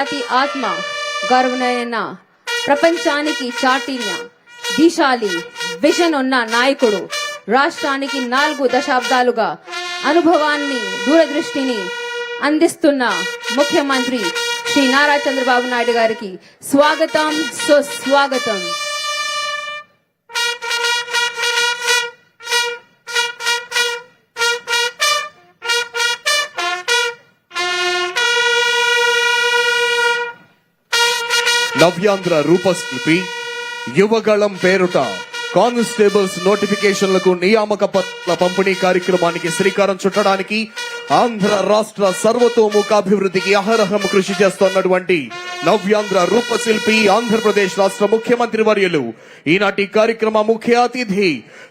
జాతి ఆత్మ గౌరవనైన ప్రపంచానికి చాటిన దిశాలి విజన్ ఉన్న నాయకుడు రాష్ట్రానికి నాలుగు దశాబ్దాలుగా అనుభవాన్ని దూరదృష్టిని అందిస్తున్న ముఖ్యమంత్రి శ్రీ నారా చంద్రబాబు నాయుడు గారికి స్వాగతం సుస్వాగతం. నవ్యాంధ్ర రూపశిల్పి యువగళం పేరుట కానిస్టేబుల్స్ నోటిఫికేషన్లకు నియామక పత్రాల పంపిణీ కార్యక్రమానికి శ్రీకారం చుట్టడానికి ఆంధ్ర రాష్ట్ర సర్వతోముఖాభివృద్ధికి అహరహం కృషి చేస్తున్నటువంటి నవ్యాంధ్ర రూపశిల్పి ఆంధ్రప్రదేశ్ రాష్ట్ర ముఖ్యమంత్రి వర్యులు. ఈనాటి కార్యక్రమ ముఖ్య అతిథి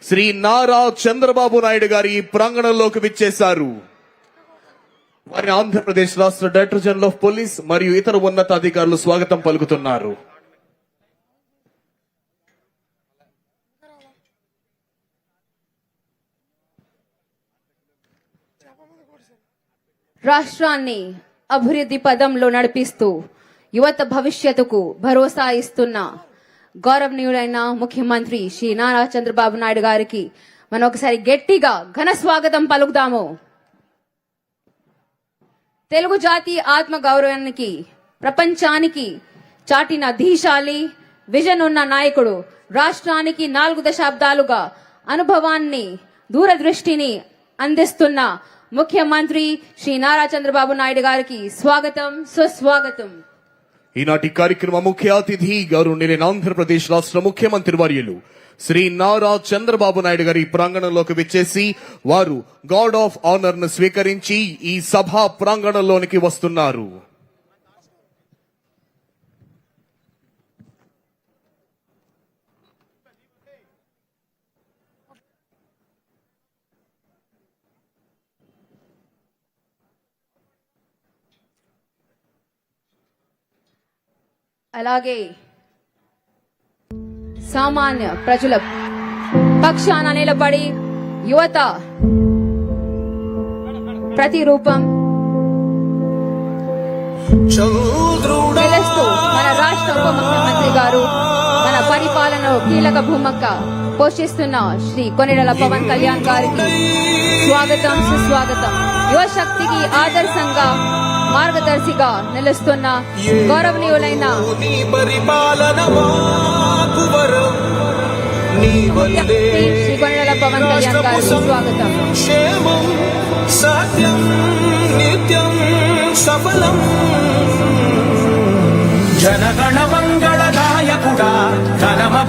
శ్రీ నారా చంద్రబాబు నాయుడు గారి ప్రాంగణంలోకి విచ్చేశారు. వారిని ఆంధ్రప్రదేశ్ రాష్ట్ర డైరెక్టర్ జనరల్ ఆఫ్ పోలీస్ మరియు ఇతర ఉన్నతాధికారులు స్వాగతం పలుకుతున్నారు. రాష్ట్రాన్ని అభివృద్ధి పదంలో నడిపిస్తూ యువత భవిష్యత్తుకు భరోసా ఇస్తున్న గౌరవనీయుడైన ముఖ్యమంత్రి శ్రీ నారా చంద్రబాబు నాయుడు గారికి మనం ఒకసారి గట్టిగా ఘన స్వాగతం పలుకుదాము. తెలుగు జాతి ఆత్మ గౌరవానికి ప్రపంచానికి చాటిన ధీశాలి విజన్ ఉన్న నాయకుడు రాష్ట్రానికి నాలుగు దశాబ్దాలుగా అనుభవాన్ని దూరదృష్టిని అందిస్తున్న ముఖ్యమంత్రి శ్రీ నారా చంద్రబాబు నాయుడు గారికి స్వాగతం సుస్వాగతం. ఈనాటి కార్యక్రమ ముఖ్య అతిథి గౌరవనీయులైన ఆంధ్రప్రదేశ్ రాష్ట్ర ముఖ్యమంత్రి వర్యులు శ్రీ నారా చంద్రబాబు నాయుడు గారి ప్రాంగణంలోకి విచ్చేసి వారు గాడ్ ఆఫ్ ఆనర్ను స్వీకరించి ఈ సభా ప్రాంగణంలోనికి వస్తున్నారు. అలాగే సామాన్య ప్రజల పక్షాన నిలబడి యువత ప్రతిరూపం తెలుస్తూ మన రాష్ట్ర ఉప ముఖ్యమంత్రి గారు మన పరిపాలనలో కీలక భూమిక పోషిస్తున్న శ్రీ కొనిడల పవన్ కళ్యాణ్ గారికి స్వాగతం సుస్వాగతం. యువశక్తికి ఆదర్శంగా మార్గదర్శిగా నిలుస్తున్న గౌరవనీయులైన నీ పరిపాలన మాకు వరం. నీ వల్లే శ్రీ కొనిడల పవన్ కళ్యాణ్ గారికి స్వాగతం. సత్యం నిత్యం సఫలం. జనగణ మంగళ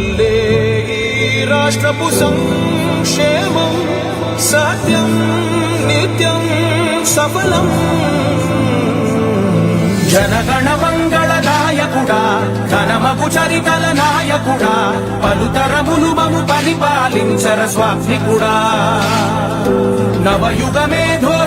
వల్లే ఈ రాష్ట్రపు సంక్షేమం సత్యం నిత్యం సఫలం. జనగణ మంగళదాయకుడా ధనమగు చరితల నాయకుడా పలుతరములు మము పరిపాలించర స్వామి స్వాత్మికుడా. నవయుగమేధో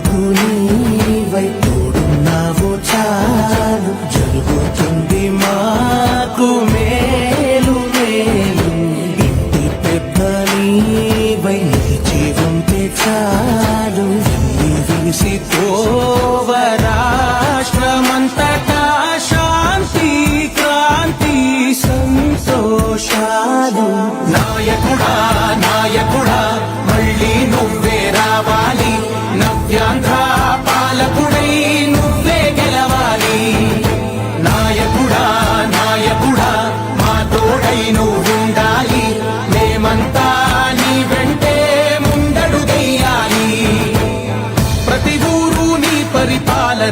ঘুলিয়ে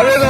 아래가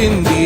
ചിന്തി